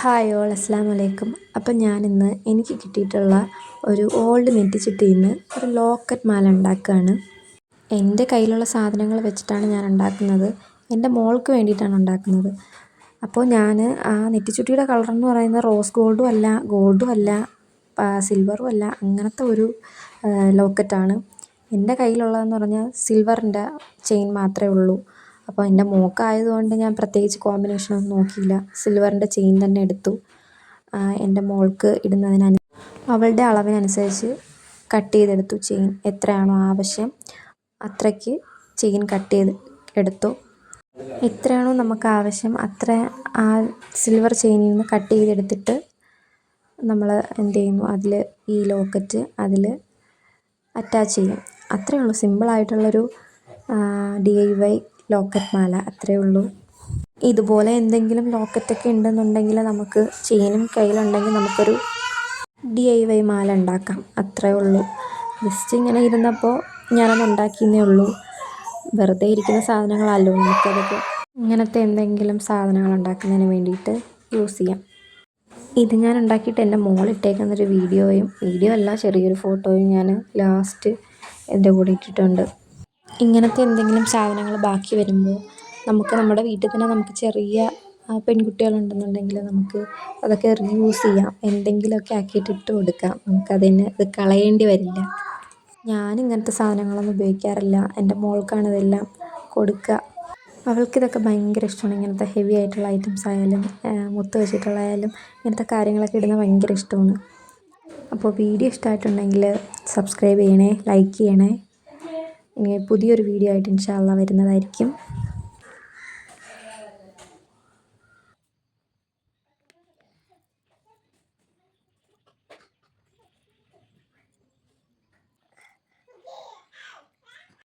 Hi all അസ്സാം വലൈക്കും അപ്പം ഞാനിന്ന് എനിക്ക് കിട്ടിയിട്ടുള്ള ഒരു ഓൾഡ് നെറ്റിച്ചുട്ടിയിൽ നിന്ന് ഒരു ലോക്കറ്റ് മാല ഉണ്ടാക്കുകയാണ് എന്റെ കയ്യിലുള്ള സാധനങ്ങൾ വെച്ചിട്ടാണ് ഞാൻ ഉണ്ടാക്കുന്നത്. എന്റെ മോൾക്ക് വേണ്ടിയിട്ടാണ് ഉണ്ടാക്കുന്നത്. അപ്പോൾ ഞാൻ ആ നെറ്റിച്ചുട്ടിയുടെ കളർ എന്ന് പറയുന്നത് റോസ് ഗോൾഡും അല്ല ഗോൾഡും അല്ല സിൽവറും അല്ല അങ്ങനത്തെ ഒരു ലോക്കറ്റാണ് എന്റെ കയ്യിലുള്ളതെന്ന് പറഞ്ഞാൽ സിൽവറിന്റെ ചെയിൻ മാത്രമേ ഉള്ളൂ. അപ്പോൾ എന്റെ മോൾക്കായതുകൊണ്ട് ഞാൻ പ്രത്യേകിച്ച് കോമ്പിനേഷനൊന്നും നോക്കിയില്ല. സിൽവറിന്റെ ചെയിൻ തന്നെ എടുത്തു. എന്റെ മോൾക്ക് ഇടുന്നതിന് അവളുടെ അളവിനനുസരിച്ച് കട്ട് ചെയ്തെടുത്തു ചെയിൻ എത്രയാണോ ആവശ്യം അത്രയ്ക്ക് ചെയിൻ കട്ട് ചെയ്ത് എടുത്തു. എത്രയാണോ നമുക്ക് ആവശ്യം അത്ര ആ സിൽവർ ചെയിനിൽ നിന്ന് കട്ട് ചെയ്തെടുത്തിട്ട് നമ്മൾ എന്ത് ചെയ്യുന്നു? അതിൽ ഈ ലോക്കറ്റ് അതിൽ അറ്റാച്ച് ചെയ്യും. അത്രയേ ഉള്ളൂ. സിമ്പിളായിട്ടുള്ളൊരു ഡി ഐ വൈ ലോക്കറ്റ് മാല അത്രയേ ഉള്ളൂ. ഇതുപോലെ എന്തെങ്കിലും ലോക്കറ്റൊക്കെ ഉണ്ടെന്നുണ്ടെങ്കിൽ നമുക്ക് ചെയിനും കയ്യിലുണ്ടെങ്കിൽ നമുക്കൊരു ഡി ഐ വൈ മാല ഉണ്ടാക്കാം. അത്രയേ ഉള്ളൂ. ജസ്റ്റ് ഇങ്ങനെ ഇരുന്നപ്പോൾ ഞാനത് ഉണ്ടാക്കിയെന്നേ ഉള്ളൂ. വെറുതെ ഇരിക്കുന്ന സാധനങ്ങളല്ലോ നമുക്കതൊക്കെ. ഇങ്ങനത്തെ എന്തെങ്കിലും സാധനങ്ങൾ ഉണ്ടാക്കുന്നതിന് വേണ്ടിയിട്ട് യൂസ് ചെയ്യാം. ഇത് ഞാൻ ഉണ്ടാക്കിയിട്ട് എന്റെ മോളിട്ടേക്കുന്നൊരു വീഡിയോയും വീഡിയോ അല്ല ചെറിയൊരു ഫോട്ടോയും ഞാൻ ലാസ്റ്റ് എന്റെ കൂടെ ഇട്ടിട്ടുണ്ട്. ഇങ്ങനത്തെ എന്തെങ്കിലും സാധനങ്ങൾ ബാക്കി വരുമ്പോൾ നമുക്ക് നമ്മുടെ വീട്ടിൽ തന്നെ നമുക്ക് ചെറിയ പെൺകുട്ടികളുണ്ടെന്നുണ്ടെങ്കിൽ നമുക്ക് അതൊക്കെ റീയൂസ് ചെയ്യാം. എന്തെങ്കിലുമൊക്കെ ആക്കിയിട്ട് ഇട്ട് കൊടുക്കാം. നമുക്കതിന് ഇത് കളയേണ്ടി വരില്ല. ഞാൻ ഇങ്ങനത്തെ സാധനങ്ങളൊന്നും ഉപയോഗിക്കാറില്ല. എന്റെ മോൾക്കാണ് ഇതെല്ലാം കൊടുക്കുക. അവൾക്കിതൊക്കെ ഭയങ്കര ഇഷ്ടമാണ്. ഇങ്ങനത്തെ ഹെവി ആയിട്ടുള്ള ഐറ്റംസ് ആയാലും മുത്ത് വെച്ചിട്ടുള്ളതായാലും ഇങ്ങനത്തെ കാര്യങ്ങളൊക്കെ ഇടുന്നത് ഭയങ്കര ഇഷ്ടമാണ്. അപ്പോൾ വീഡിയോ ഇഷ്ടമായിട്ടുണ്ടെങ്കിൽ സബ്സ്ക്രൈബ് ചെയ്യണേ ലൈക്ക് ചെയ്യണേ. പുതിയൊരു വീഡിയോ ആയിട്ട് ഇൻഷാ വരുന്നതായിരിക്കും.